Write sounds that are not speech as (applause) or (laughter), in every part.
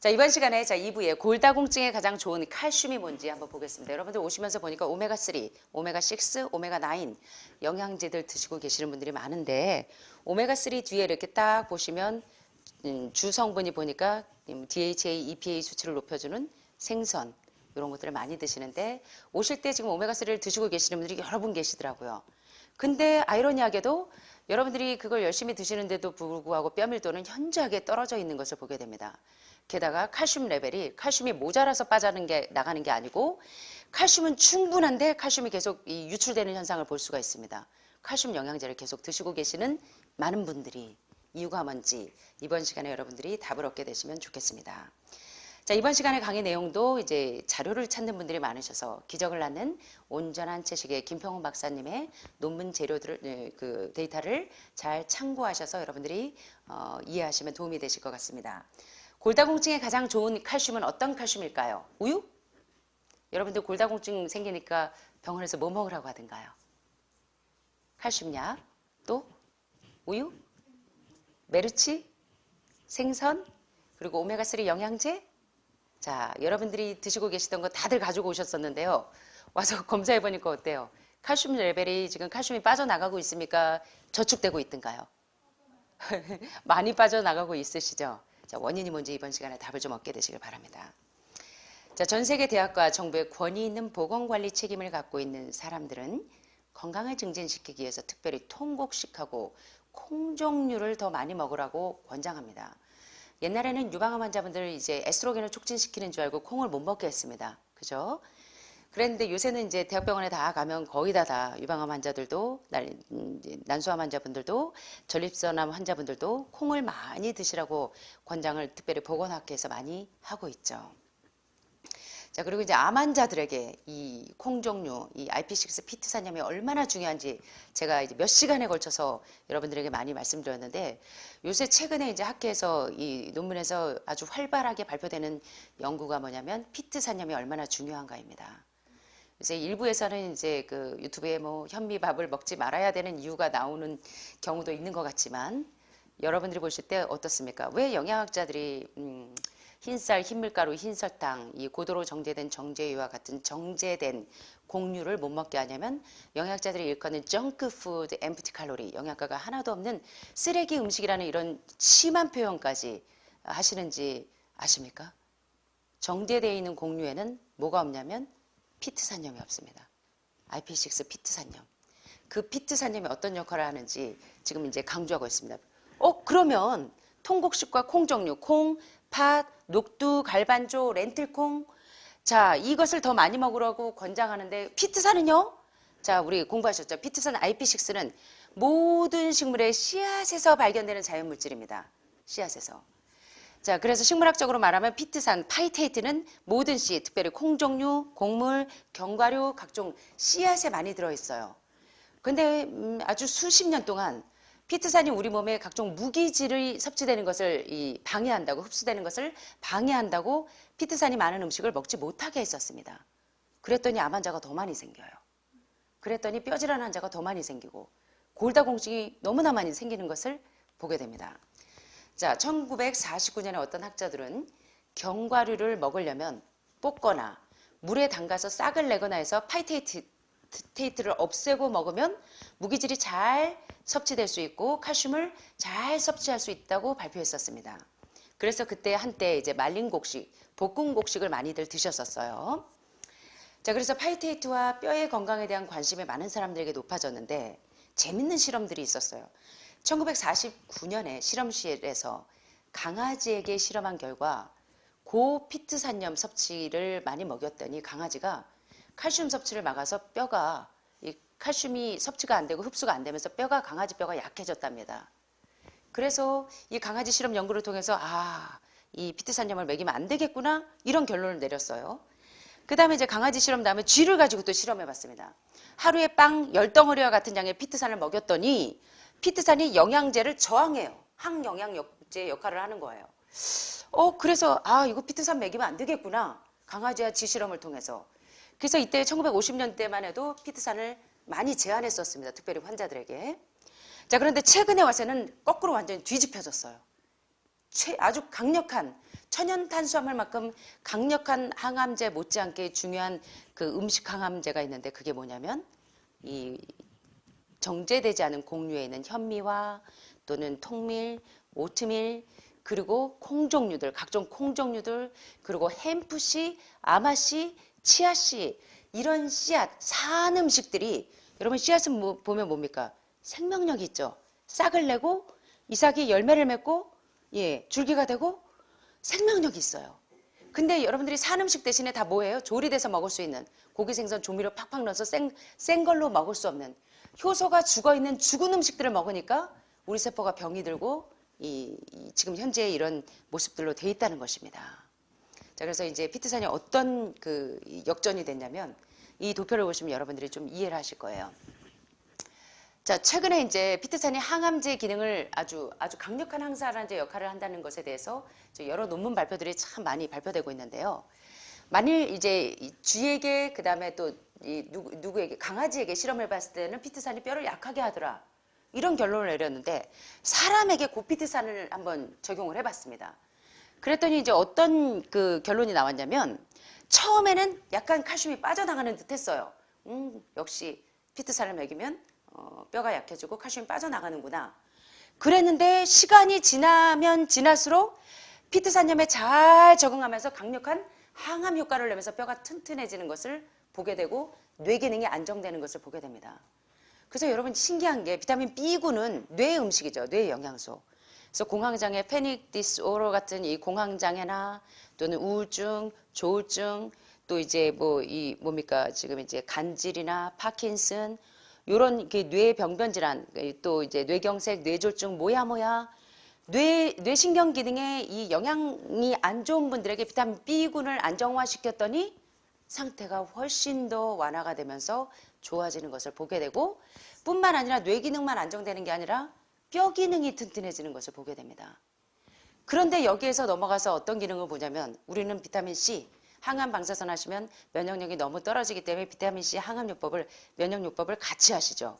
자, 이번 시간에 자, 2부에 골다공증에 가장 좋은 칼슘이 뭔지 한번 보겠습니다. 여러분들 오시면서 보니까 오메가3, 오메가6, 오메가9 영양제들 드시고 계시는 분들이 많은데 오메가3 뒤에 이렇게 딱 보시면 음, 주 성분이 보니까 음, DHA, EPA 수치를 높여주는 생선 이런 것들을 많이 드시는데 오실 때 지금 오메가3를 드시고 계시는 분들이 여러 분 계시더라고요. 근데 아이러니하게도 여러분들이 그걸 열심히 드시는데도 불구하고 뼈밀도는 현저하게 떨어져 있는 것을 보게 됩니다. 게다가 칼슘 레벨이 칼슘이 모자라서 빠지는 게 나가는 게 아니고 칼슘은 충분한데 칼슘이 계속 이 유출되는 현상을 볼 수가 있습니다. 칼슘 영양제를 계속 드시고 계시는 많은 분들이 이유가 뭔지 이번 시간에 여러분들이 답을 얻게 되시면 좋겠습니다. 자, 이번 시간의 강의 내용도 이제 자료를 찾는 분들이 많으셔서 기적을 낳는 온전한 채식의 김평훈 박사님의 논문 재료들을 네, 그 데이터를 잘 참고하셔서 여러분들이 어, 이해하시면 도움이 되실 것 같습니다. 골다공증에 가장 좋은 칼슘은 어떤 칼슘일까요? 우유? 여러분들 골다공증 생기니까 병원에서 뭐 먹으라고 하던가요? 칼슘약, 또 우유, 메르치, 생선, 그리고 오메가3 영양제. 자, 여러분들이 드시고 계시던 거 다들 가지고 오셨었는데요. 와서 (laughs) 검사해 보니까 어때요? 칼슘 레벨이 지금 칼슘이 빠져나가고 있습니까? 저축되고 있던가요? (laughs) 많이 빠져나가고 있으시죠? 자, 원인이 뭔지 이번 시간에 답을 좀 얻게 되시길 바랍니다. 자, 전 세계 대학과 정부의 권위 있는 보건 관리 책임을 갖고 있는 사람들은 건강을 증진시키기 위해서 특별히 통곡식하고 콩 종류를 더 많이 먹으라고 권장합니다. 옛날에는 유방암 환자분들 이제 에스트로겐을 촉진시키는 줄 알고 콩을 못 먹게 했습니다. 그죠? 그랬는데 요새는 이제 대학병원에 다 가면 거의 다 다 유방암 환자들도 날- 음, 난소암 환자분들도 전립선암 환자분들도 콩을 많이 드시라고 권장을 특별히 보건학회에서 많이 하고 있죠. 자 그리고 이제 암 환자들에게 이 콩 종류, 이 IP6 피트 산염이 얼마나 중요한지 제가 이제 몇 시간에 걸쳐서 여러분들에게 많이 말씀드렸는데 요새 최근에 이제 학회에서 이 논문에서 아주 활발하게 발표되는 연구가 뭐냐면 피트 산염이 얼마나 중요한가입니다. 요새 일부에서는 이제 그 유튜브에 뭐 현미밥을 먹지 말아야 되는 이유가 나오는 경우도 있는 것 같지만 여러분들이 보실 때 어떻습니까? 왜 영양학자들이 음, 흰쌀, 흰밀가루, 흰설탕, 이 고도로 정제된 정제유와 같은 정제된 곡류를 못 먹게 하냐면 영양학자들이 일컫는 정크푸드, 엠프티 칼로리, 영양가가 하나도 없는 쓰레기 음식이라는 이런 심한 표현까지 하시는지 아십니까? 정제되어 있는 곡류에는 뭐가 없냐면 피트 산염이 없습니다. IP6 피트 산염. 그 피트 산염이 어떤 역할을 하는지 지금 이제 강조하고 있습니다. 어, 그러면 통곡식과 콩 종류, 콩, 팥, 녹두, 갈반조, 렌틸콩. 자, 이것을 더 많이 먹으라고 권장하는데 피트산은요? 자, 우리 공부하셨죠? 피트산 IP6는 모든 식물의 씨앗에서 발견되는 자연물질입니다. 씨앗에서. 자, 그래서 식물학적으로 말하면 피트산, 파이테이트는 모든 씨, 특별히 콩 종류, 곡물, 견과류, 각종 씨앗에 많이 들어 있어요. 근데 음, 아주 수십 년 동안 피트산이 우리 몸에 각종 무기질이 섭취되는 것을 이 방해한다고 흡수되는 것을 방해한다고 피트산이 많은 음식을 먹지 못하게 했었습니다. 그랬더니 암 환자가 더 많이 생겨요. 그랬더니 뼈질환 환자가 더 많이 생기고 골다공증이 너무나 많이 생기는 것을 보게 됩니다. 자, 1949년에 어떤 학자들은 견과류를 먹으려면 볶거나 물에 담가서 싹을 내거나 해서 파이테이트를 없애고 먹으면 무기질이 잘 섭취될 수 있고 칼슘을 잘 섭취할 수 있다고 발표했었습니다. 그래서 그때 한때 이제 말린 곡식, 볶은 곡식을 많이들 드셨었어요. 자, 그래서 파이테이트와 뼈의 건강에 대한 관심이 많은 사람들에게 높아졌는데 재밌는 실험들이 있었어요. 1949년에 실험실에서 강아지에게 실험한 결과 고피트산염 섭취를 많이 먹였더니 강아지가 칼슘 섭취를 막아서 뼈가 이 칼슘이 섭취가 안 되고 흡수가 안 되면서 뼈가 강아지 뼈가 약해졌답니다. 그래서 이 강아지 실험 연구를 통해서 아, 이 피트산염을 먹이면 안 되겠구나 이런 결론을 내렸어요. 그 다음에 이제 강아지 실험 다음에 쥐를 가지고 또 실험해 봤습니다. 하루에 빵 열덩어리와 같은 양의 피트산을 먹였더니 피트산이 영양제를 저항해요. 항영양제 역할을 하는 거예요. 어, 그래서 아, 이거 피트산 먹이면 안 되겠구나. 강아지와 쥐 실험을 통해서. 그래서 이때 1950년대만 해도 피트산을 많이 제한했었습니다. 특별히 환자들에게. 자, 그런데 최근에 와서는 거꾸로 완전히 뒤집혀졌어요. 최, 아주 강력한 천연 탄수화물만큼 강력한 항암제 못지않게 중요한 그 음식 항암제가 있는데 그게 뭐냐면 이 정제되지 않은 곡류에 있는 현미와 또는 통밀, 오트밀 그리고 콩 종류들 각종 콩 종류들 그리고 햄프씨, 아마씨, 치아씨 이런 씨앗 산 음식들이 여러분 씨앗은 뭐, 보면 뭡니까? 생명력이 있죠. 싹을 내고 이 싹이 열매를 맺고 예 줄기가 되고 생명력이 있어요. 근데 여러분들이 산 음식 대신에 다 뭐예요? 조리돼서 먹을 수 있는 고기 생선 조미료 팍팍 넣어서 생, 센 걸로 먹을 수 없는 효소가 죽어 있는 죽은 음식들을 먹으니까 우리 세포가 병이 들고 이, 이 지금 현재 이런 모습들로 돼 있다는 것입니다. 자, 그래서 이제 피트산이 어떤 그 역전이 됐냐면 이 도표를 보시면 여러분들이 좀 이해를 하실 거예요. 자, 최근에 이제 피트산이 항암제 기능을 아주 아주 강력한 항산화제 역할을 한다는 것에 대해서 여러 논문 발표들이 참 많이 발표되고 있는데요. 만일 이제 이 쥐에게 그다음에 또 이 누구, 누구에게 강아지에게 실험을 봤을 때는 피트산이 뼈를 약하게 하더라. 이런 결론을 내렸는데 사람에게 고피트산을 한번 적용을 해봤습니다. 그랬더니 이제 어떤 그 결론이 나왔냐면 처음에는 약간 칼슘이 빠져나가는 듯했어요. 음, 역시 피트산을 먹이면 어, 뼈가 약해지고 칼슘이 빠져나가는구나. 그랬는데 시간이 지나면 지날수록 피트산염에 잘 적응하면서 강력한 항암 효과를 내면서 뼈가 튼튼해지는 것을 보게 되고 뇌 기능이 안정되는 것을 보게 됩니다. 그래서 여러분 신기한 게 비타민 B군은 뇌 음식이죠. 뇌 영양소. 그래서 공황장애, 패닉 디스오더 같은 이 공황장애나 또는 우울증, 조울증, 또 이제 뭐 이 뭡니까 지금 이제 간질이나 파킨슨 요런 뇌 병변 질환, 또 이제 뇌경색, 뇌졸중, 뭐야 뭐야 뇌 뇌신경 기능에 이 영향이 안 좋은 분들에게 비타민 B군을 안정화시켰더니 상태가 훨씬 더 완화가 되면서 좋아지는 것을 보게 되고 뿐만 아니라 뇌 기능만 안정되는 게 아니라 뼈 기능이 튼튼해지는 것을 보게 됩니다. 그런데 여기에서 넘어가서 어떤 기능을 보냐면 우리는 비타민 C 항암 방사선 하시면 면역력이 너무 떨어지기 때문에 비타민 C 항암요법을 면역요법을 같이 하시죠.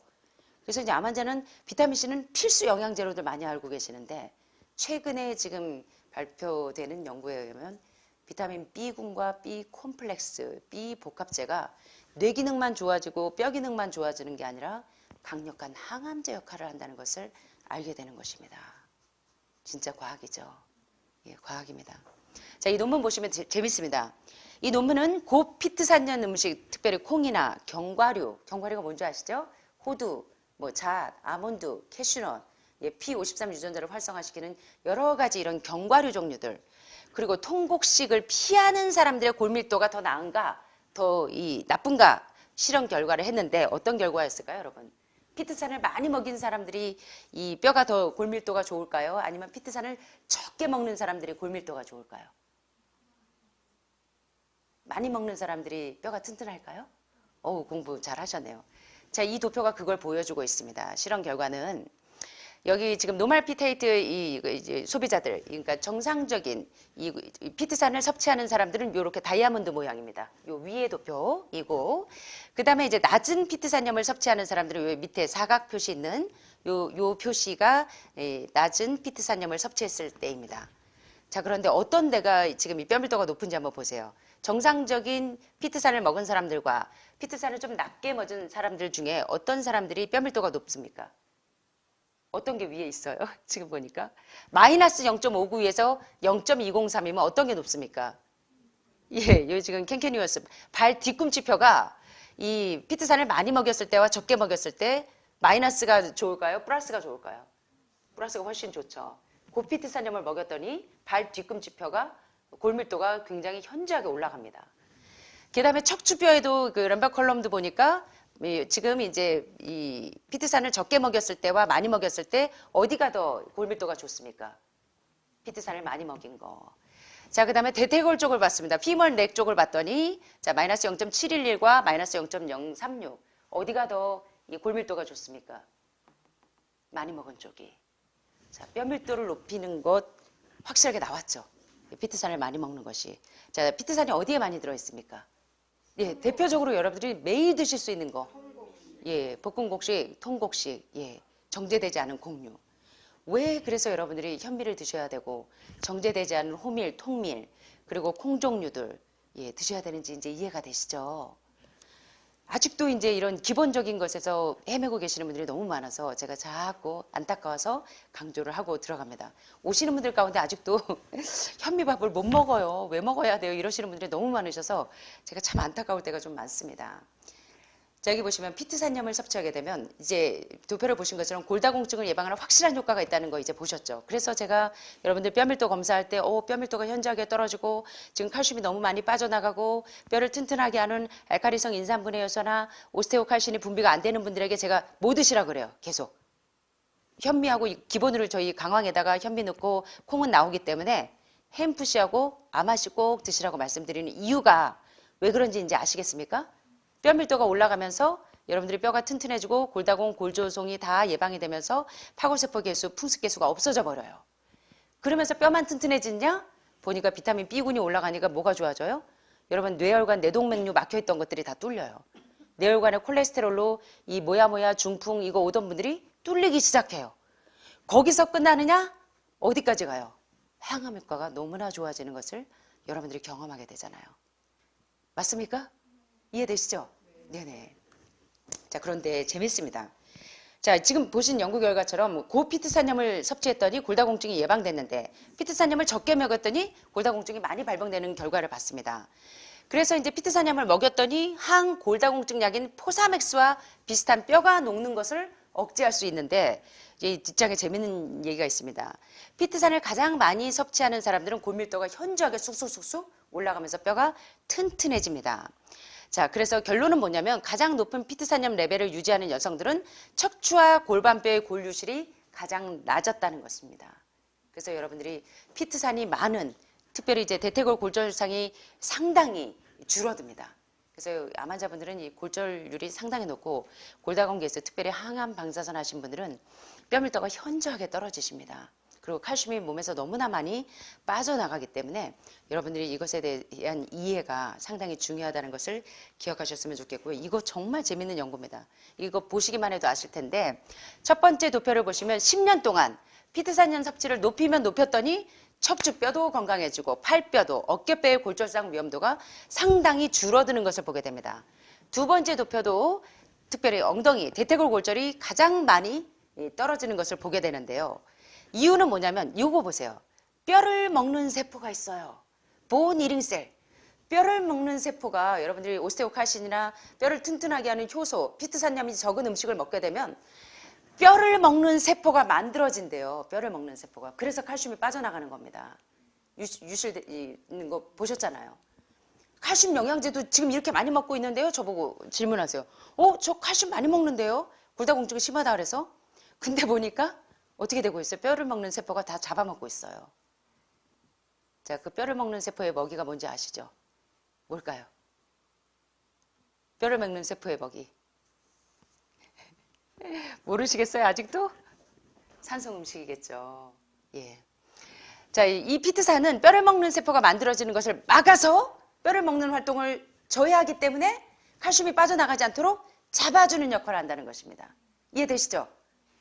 그래서 이제 암 환자는 비타민 C는 필수 영양제로들 많이 알고 계시는데 최근에 지금 발표되는 연구에 의하면 비타민 B군과 B 콤플렉스, B 복합제가 뇌 기능만 좋아지고 뼈 기능만 좋아지는 게 아니라 강력한 항암제 역할을 한다는 것을 알게 되는 것입니다. 진짜 과학이죠. 예, 과학입니다. 자, 이 논문 보시면 재, 재밌습니다. 이 논문은 고피트산년 음식, 특별히 콩이나 견과류, 견과류가 뭔지 아시죠? 호두, 뭐 잣, 아몬드, 캐슈넛, 예, P53 유전자를 활성화시키는 여러 가지 이런 견과류 종류들, 그리고 통곡식을 피하는 사람들의 골밀도가 더 나은가, 더 이 나쁜가 실험 결과를 했는데 어떤 결과였을까요, 여러분? 피트산을 많이 먹인 사람들이 이 뼈가 더 골밀도가 좋을까요? 아니면 피트산을 적게 먹는 사람들이 골밀도가 좋을까요? 많이 먹는 사람들이 뼈가 튼튼할까요? 어우, 공부 잘 하셨네요. 자, 이 도표가 그걸 보여주고 있습니다. 실험 결과는 여기 지금 노말 피테이트 이 이제 소비자들, 그러니까 정상적인 이 피트산을 섭취하는 사람들은 이렇게 다이아몬드 모양입니다. 요 위에 도표이고, 그 다음에 이제 낮은 피트산염을 섭취하는 사람들은 요 밑에 사각 표시 있는 요, 요 표시가 예, 낮은 피트산염을 섭취했을 때입니다. 자, 그런데 어떤 데가 지금 이 뼈밀도가 높은지 한번 보세요. 정상적인 피트산을 먹은 사람들과 피트산을 좀 낮게 먹은 사람들 중에 어떤 사람들이 뼈밀도가 높습니까? 어떤 게 위에 있어요? (laughs) 지금 보니까 마이너스 0.59에서 0.203이면 어떤 게 높습니까? 예, 요 지금 캔캐니어스 발 뒤꿈치표가 이 피트산을 많이 먹였을 때와 적게 먹였을 때 마이너스가 좋을까요? 플러스가 좋을까요? 플러스가 훨씬 좋죠. 고피트산염을 먹였더니 발 뒤꿈치표가 골밀도가 굉장히 현저하게 올라갑니다. 그 다음에 척추뼈에도 그 램바 컬럼도 보니까 이 지금 이제 이 피트산을 적게 먹였을 때와 많이 먹였을 때 어디가 더 골밀도가 좋습니까? 피트산을 많이 먹인 거. 자, 그 다음에 대퇴골 쪽을 봤습니다. 피멀 넥 쪽을 봤더니 자 마이너스 0.711과 마이너스 0.036 어디가 더 이 골밀도가 좋습니까? 많이 먹은 쪽이. 자, 뼈 밀도를 높이는 것 확실하게 나왔죠. 피트산을 많이 먹는 것이. 자, 피트산이 어디에 많이 들어 있습니까? 예, 대표적으로 여러분들이 매일 드실 수 있는 거. 예, 볶음곡식, 통곡식, 예, 정제되지 않은 곡류. 왜 그래서 여러분들이 현미를 드셔야 되고 정제되지 않은 호밀, 통밀 그리고 콩 종류들 예, 드셔야 되는지 이제 이해가 되시죠? 아직도 이제 이런 기본적인 것에서 헤매고 계시는 분들이 너무 많아서 제가 자꾸 안타까워서 강조를 하고 들어갑니다. 오시는 분들 가운데 아직도 (laughs) 현미밥을 못 먹어요. 왜 먹어야 돼요? 이러시는 분들이 너무 많으셔서 제가 참 안타까울 때가 좀 많습니다. 자, 여기 보시면 피트산염을 섭취하게 되면 이제 도표를 보신 것처럼 골다공증을 예방하는 확실한 효과가 있다는 거 이제 보셨죠. 그래서 제가 여러분들 뼈밀도 검사할 때, 오, 뼈밀도가 현저하게 떨어지고 지금 칼슘이 너무 많이 빠져나가고 뼈를 튼튼하게 하는 알카리성 인산분해 요소나 오스테오칼슘이 분비가 안 되는 분들에게 제가 뭐 드시라 그래요. 계속. 현미하고 이- 기본으로 저희 강황에다가 현미 넣고 콩은 나오기 때문에 햄푸시하고 아마시 꼭 드시라고 말씀드리는 이유가 왜 그런지 이제 아시겠습니까? 뼈 밀도가 올라가면서 여러분들이 뼈가 튼튼해지고 골다공, 골조송이 다 예방이 되면서 파골세포 개수, 풍습 개수가 없어져 버려요. 그러면서 뼈만 튼튼해지냐? 보니까 비타민 B군이 올라가니까 뭐가 좋아져요? 여러분 뇌혈관, 내동맥류 막혀있던 것들이 다 뚫려요. 뇌혈관의 콜레스테롤로 이 뭐야 중풍 이거 오던 분들이 뚫리기 시작해요. 거기서 끝나느냐? 어디까지 가요? 항암 효과가 너무나 좋아지는 것을 여러분들이 경험하게 되잖아요. 맞습니까? 이해되시죠? 네네. 자, 그런데 재밌습니다. 자, 지금 보신 연구 결과처럼 고피트산염을 섭취했더니 골다공증이 예방됐는데 피트산염을 적게 먹였더니 골다공증이 많이 발병되는 결과를 봤습니다. 그래서 이제 피트산염을 먹였더니 항골다공증 약인 포사맥스와 비슷한 뼈가 녹는 것을 억제할 수 있는데 이 뒷장에 재밌는 얘기가 있습니다. 피트산을 가장 많이 섭취하는 사람들은 골밀도가 현저하게 쑥쑥쑥쑥 올라가면서 뼈가 튼튼해집니다. 자, 그래서 결론은 뭐냐면 가장 높은 피트산염 레벨을 유지하는 여성들은 척추와 골반뼈의 골유실이 가장 낮았다는 것입니다. 그래서 여러분들이 피트산이 많은 특별히 이제 대퇴골 골절상이 상당히 줄어듭니다. 그래서 암 환자분들은 이 골절률이 상당히 높고 골다공계에서 특별히 항암 방사선 하신 분들은 뼈밀도가 현저하게 떨어지십니다. 그리고 칼슘이 몸에서 너무나 많이 빠져나가기 때문에 여러분들이 이것에 대한 이해가 상당히 중요하다는 것을 기억하셨으면 좋겠고요. 이거 정말 재밌는 연구입니다. 이거 보시기만 해도 아실 텐데 첫 번째 도표를 보시면 10년 동안 피트산염 섭취를 높이면 높였더니 척추뼈도 건강해지고 팔뼈도 어깨뼈의 골절상 위험도가 상당히 줄어드는 것을 보게 됩니다. 두 번째 도표도 특별히 엉덩이 대퇴골 골절이 가장 많이 떨어지는 것을 보게 되는데요. 이유는 뭐냐면 이거 보세요. 뼈를 먹는 세포가 있어요. 본 이링셀. 뼈를 먹는 세포가 여러분들이 오스테오칼신이나 뼈를 튼튼하게 하는 효소, 피트산염이 적은 음식을 먹게 되면 뼈를 먹는 세포가 만들어진대요. 뼈를 먹는 세포가. 그래서 칼슘이 빠져나가는 겁니다. 유실, 유실 있는 거 보셨잖아요. 칼슘 영양제도 지금 이렇게 많이 먹고 있는데요. 저보고 질문하세요. 어, 저 칼슘 많이 먹는데요. 골다공증이 심하다 그래서. 근데 보니까 어떻게 되고 있어요? 뼈를 먹는 세포가 다 잡아먹고 있어요. 자, 그 뼈를 먹는 세포의 먹이가 뭔지 아시죠? 뭘까요? 뼈를 먹는 세포의 먹이. (laughs) 모르시겠어요, 아직도? 산성 음식이겠죠. 예. 자, 이- 이 피트산은 뼈를 먹는 세포가 만들어지는 것을 막아서 뼈를 먹는 활동을 저해하기 때문에 칼슘이 빠져나가지 않도록 잡아주는 역할을 한다는 것입니다. 이해되시죠?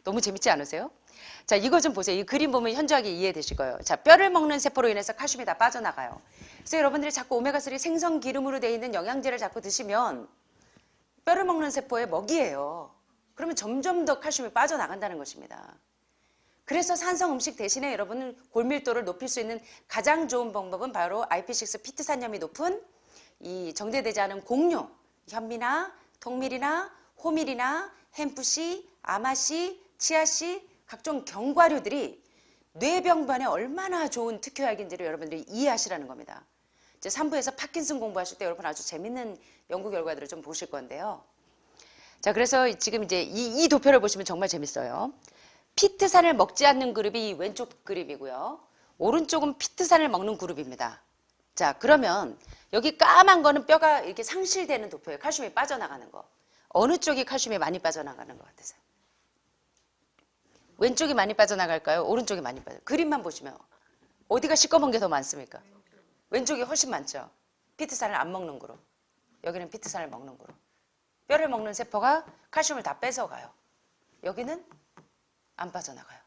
너무 재밌지 않으세요? 자, 이거 좀 보세요. 이 그림 보면 현저하게 이해되실 거예요. 자, 뼈를 먹는 세포로 인해서 칼슘이 다 빠져나가요. 그래서 여러분들이 자꾸 오메가3 생선 기름으로 되어 있는 영양제를 자꾸 드시면 뼈를 먹는 세포의 먹이에요. 그러면 점점 더 칼슘이 빠져나간다는 것입니다. 그래서 산성 음식 대신에 여러분은 골밀도를 높일 수 있는 가장 좋은 방법은 바로 IP6 피트 산염이 높은 이 정제되지 않은 곡류, 현미나 통밀이나 호밀이나 햄프시, 아마시, 치아시 각종 견과류들이 뇌병변에 얼마나 좋은 특효약인지를 여러분들이 이해하시라는 겁니다. 이제 3부에서 파킨슨 공부하실 때 여러분 아주 재밌는 연구 결과들을 좀 보실 건데요. 자, 그래서 지금 이제 이, 이 도표를 보시면 정말 재밌어요. 피트산을 먹지 않는 그룹이 이 왼쪽 그룹이고요. 오른쪽은 피트산을 먹는 그룹입니다. 자, 그러면 여기 까만 거는 뼈가 이렇게 상실되는 도표예요. 칼슘이 빠져나가는 거. 어느 쪽이 칼슘이 많이 빠져나가는 것 같으세요? 왼쪽이 많이 빠져나갈까요? 오른쪽이 많이 빠져. 그림만 보시면 어디가 시꺼먼 게 더 많습니까? 왼쪽이 훨씬 많죠. 피트산을 안 먹는 그룹. 여기는 피트산을 먹는 그룹. 뼈를 먹는 세포가 칼슘을 다 뺏어가요. 여기는 안 빠져나가요.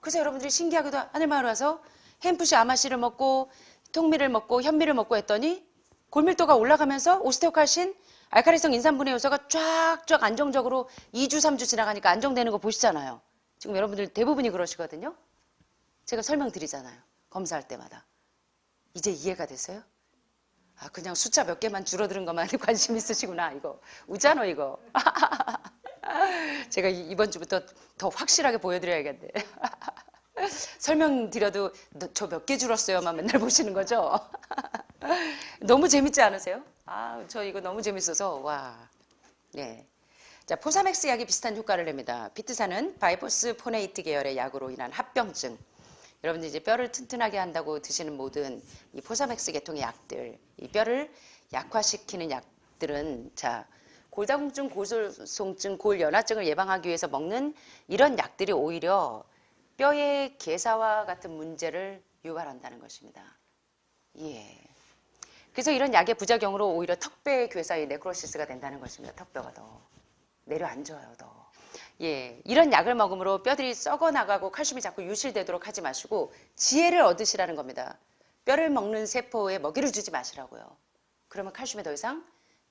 그래서 여러분들이 신기하게도 하늘마을 와서 햄프시 아마씨를 먹고 통밀을 먹고 현미를 먹고 했더니 골밀도가 올라가면서 오스테오칼신 알카리성 인산분해 요소가 쫙쫙 안정적으로 2주 3주 지나가니까 안정되는 거 보시잖아요. 지금 여러분들 대부분이 그러시거든요. 제가 설명드리잖아요. 검사할 때마다. 이제 이해가 됐어요? 아, 그냥 숫자 몇 개만 줄어드는 것만 (laughs) 관심 있으시구나. 이거. 우잖아, 이거. (laughs) 제가 이- 이번 주부터 더 확실하게 보여드려야겠네. (laughs) 설명드려도 저 몇 개 줄었어요만 맨날 보시는 거죠? 너무 재밌지 않으세요? 아, 저 이거 너무 재밌어서, 와. 예. 자, 포사맥스 약이 비슷한 효과를 냅니다. 피트사는 바이포스 포네이트 계열의 약으로 인한 합병증. 여러분들 이제 뼈를 튼튼하게 한다고 드시는 모든 이 포사맥스 계통의 약들, 이 뼈를 약화시키는 약들은 자, 골다공증, 골소송증, 골연화증을 예방하기 위해서 먹는 이런 약들이 오히려 뼈의 괴사와 같은 문제를 유발한다는 것입니다. 예. 그래서 이런 약의 부작용으로 오히려 턱뼈의 괴사의 네크로시스가 된다는 것입니다. 턱뼈가 더 내려앉아요, 더. 예, 이런 약을 먹음으로 뼈들이 썩어 나가고 칼슘이 자꾸 유실되도록 하지 마시고 지혜를 얻으시라는 겁니다. 뼈를 먹는 세포에 먹이를 주지 마시라고요. 그러면 칼슘이 더 이상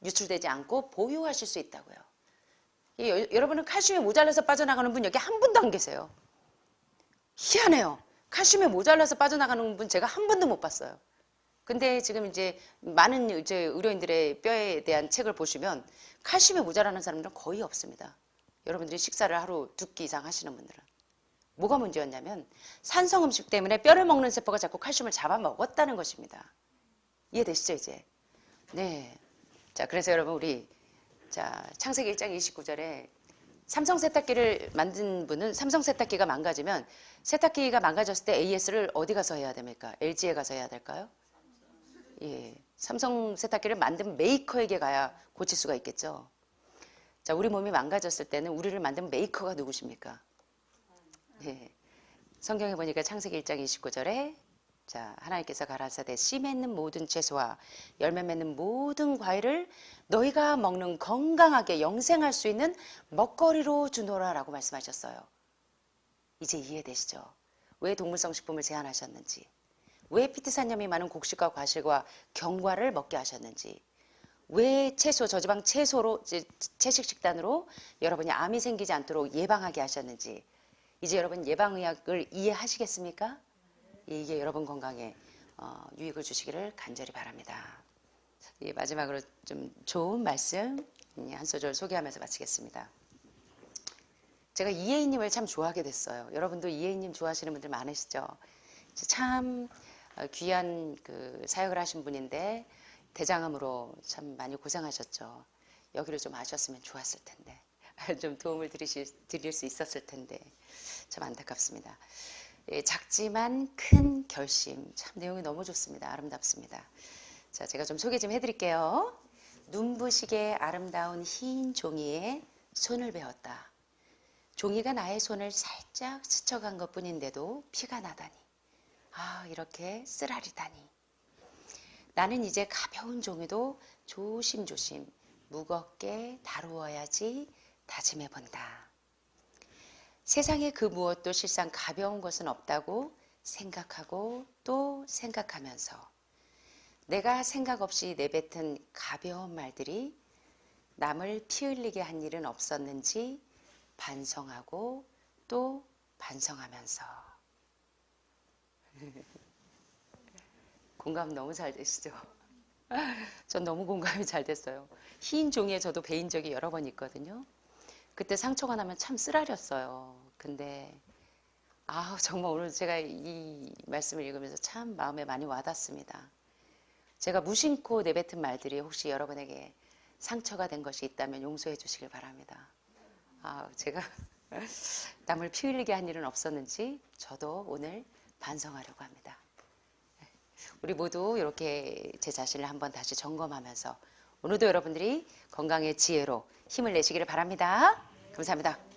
유출되지 않고 보유하실 수 있다고요. 이 여- 여러분은 칼슘이 모자라서 빠져나가는 분 여기 한 분도 안 계세요. 희한해요. 칼슘이 모자라서 빠져나가는 분 제가 한 분도 못 봤어요. 근데 지금 이제 많은 이제 의료인들의 뼈에 대한 책을 보시면 칼슘이 모자라는 사람들은 거의 없습니다. 여러분들이 식사를 하루 두 끼 이상 하시는 분들은. 뭐가 문제였냐면 산성 음식 때문에 뼈를 먹는 세포가 자꾸 칼슘을 잡아먹었다는 것입니다. 이해되시죠, 이제? 네. 자, 그래서 여러분 우리 자, 창세기 1장 29절에 삼성 세탁기를 만든 분은 삼성 세탁기가 망가지면 세탁기가 망가졌을 때 AS를 어디 가서 해야 됩니까? LG에 가서 해야 될까요? 예. 삼성 세탁기를 만든 메이커에게 가야 고칠 수가 있겠죠. 자, 우리 몸이 망가졌을 때는 우리를 만든 메이커가 누구십니까? 예. 성경에 보니까 창세기 1장 29절에 자, 하나님께서 가라사대 씨 맺는 모든 채소와 열매 맺는 모든 과일을 너희가 먹는 건강하게 영생할 수 있는 먹거리로 주노라라고 말씀하셨어요. 이제 이해되시죠? 왜 동물성 식품을 제한하셨는지, 왜 피트산염이 많은 곡식과 과실과 견과를 먹게 하셨는지, 왜 채소 저지방 채소로 채식 식단으로 여러분이 암이 생기지 않도록 예방하게 하셨는지 이제 여러분 예방의학을 이해하시겠습니까? 이게 여러분 건강에 어, 유익을 주시기를 간절히 바랍니다. 예, 마지막으로 좀 좋은 말씀 예, 한 소절 소개하면서 마치겠습니다. 제가 이혜인님을 참 좋아하게 됐어요. 여러분도 이혜인님 좋아하시는 분들 많으시죠? 참 어, 귀한 그 사역을 하신 분인데 대장암으로 참 많이 고생하셨죠. 여기를 좀 아셨으면 좋았을 텐데 (laughs) 좀 도움을 드리실, 드릴 수 있었을 텐데 참 안타깝습니다. 예, 작지만 큰 결심 참 내용이 너무 좋습니다. 아름답습니다. 자 제가 좀 소개 좀 해드릴게요. 눈부시게 아름다운 흰 종이에 손을 베었다. 종이가 나의 손을 살짝 스쳐간 것 뿐인데도 피가 나다니. 아, 이렇게 쓰라리다니. 나는 이제 가벼운 종이도 조심조심 무겁게 다루어야지 다짐해 본다. 세상에 그 무엇도 실상 가벼운 것은 없다고 생각하고 또 생각하면서 내가 생각 없이 내뱉은 가벼운 말들이 남을 피 흘리게 한 일은 없었는지 반성하고 또 반성하면서 (laughs) 공감 너무 잘 되시죠? (laughs) 전 너무 공감이 잘 됐어요. 흰 종이에 저도 베인 적이 여러 번 있거든요. 그때 상처가 나면 참 쓰라렸어요. 근데 아 정말 오늘 제가 이 말씀을 읽으면서 참 마음에 많이 와닿습니다. 제가 무심코 내뱉은 말들이 혹시 여러분에게 상처가 된 것이 있다면 용서해 주시길 바랍니다. 아, 제가 (laughs) 남을 피 흘리게 한 일은 없었는지 저도 오늘 반성하려고 합니다. 우리 모두 이렇게 제 자신을 한번 다시 점검하면서 오늘도 여러분들이 건강의 지혜로 힘을 내시기를 바랍니다. 감사합니다.